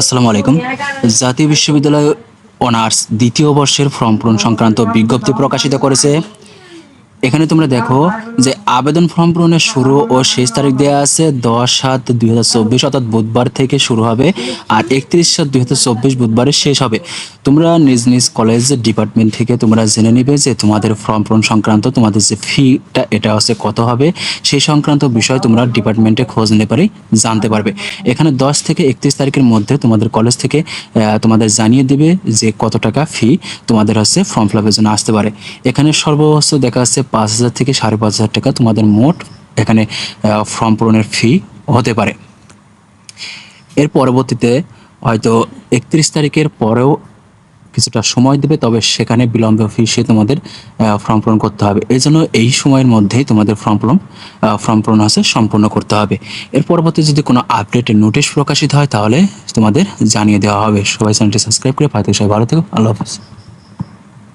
আসসালামু আলাইকুম। জাতীয় বিশ্ববিদ্যালয় অনার্স দ্বিতীয় বর্ষের ফর্ম পূরণ সংক্রান্ত বিজ্ঞপ্তি প্রকাশিত করেছে এখানে তোমরা দেখো যে আবেদন ফর্ম পূরণের শুরু ও শেষ তারিখ দেওয়া আছে দশ সাত দুই অর্থাৎ বুধবার থেকে শুরু হবে, আর একত্রিশ সাত দুই বুধবারে শেষ হবে। তোমরা নিজ নিজ কলেজ ডিপার্টমেন্ট থেকে তোমরা জেনে নিবে যে তোমাদের ফর্ম পূরণ সংক্রান্ত তোমাদের যে ফিটা, এটা হচ্ছে কত হবে, সেই সংক্রান্ত বিষয় তোমরা ডিপার্টমেন্টে খোঁজ নিতে পারি, জানতে পারবে। এখানে দশ থেকে একত্রিশ তারিখের মধ্যে তোমাদের কলেজ থেকে তোমাদের জানিয়ে দেবে যে কত টাকা ফি তোমাদের হচ্ছে ফর্ম ফিল জন্য আসতে পারে। এখানে সর্বোচ্চ দেখা যাচ্ছে পাঁচ হাজার থেকে সাড়ে পাঁচ হাজার টাকা তোমাদের মোট এখানে ফর্ম পূরণের ফি হতে পারে। এর পরবর্তীতে হয়তো একত্রিশ তারিখের পরেও কিছুটা সময় দেবে, তবে সেখানে বিলম্ব অফিসে তোমাদের ফর্ম পূরণ করতে হবে। এই জন্য এই সময়ের মধ্যেই তোমাদের ফর্ম পূরণ ফর্ম পূরণ আছে, সম্পূর্ণ করতে হবে। এর পরবর্তী যদি কোনো আপডেটের নোটিশ প্রকাশিত হয়, তাহলে তোমাদের জানিয়ে দেওয়া হবে। সবাই চ্যানেলটি সাবস্ক্রাইব করে পাতে সবাই ভালো থেকো। আল্লাহ হাফিজ।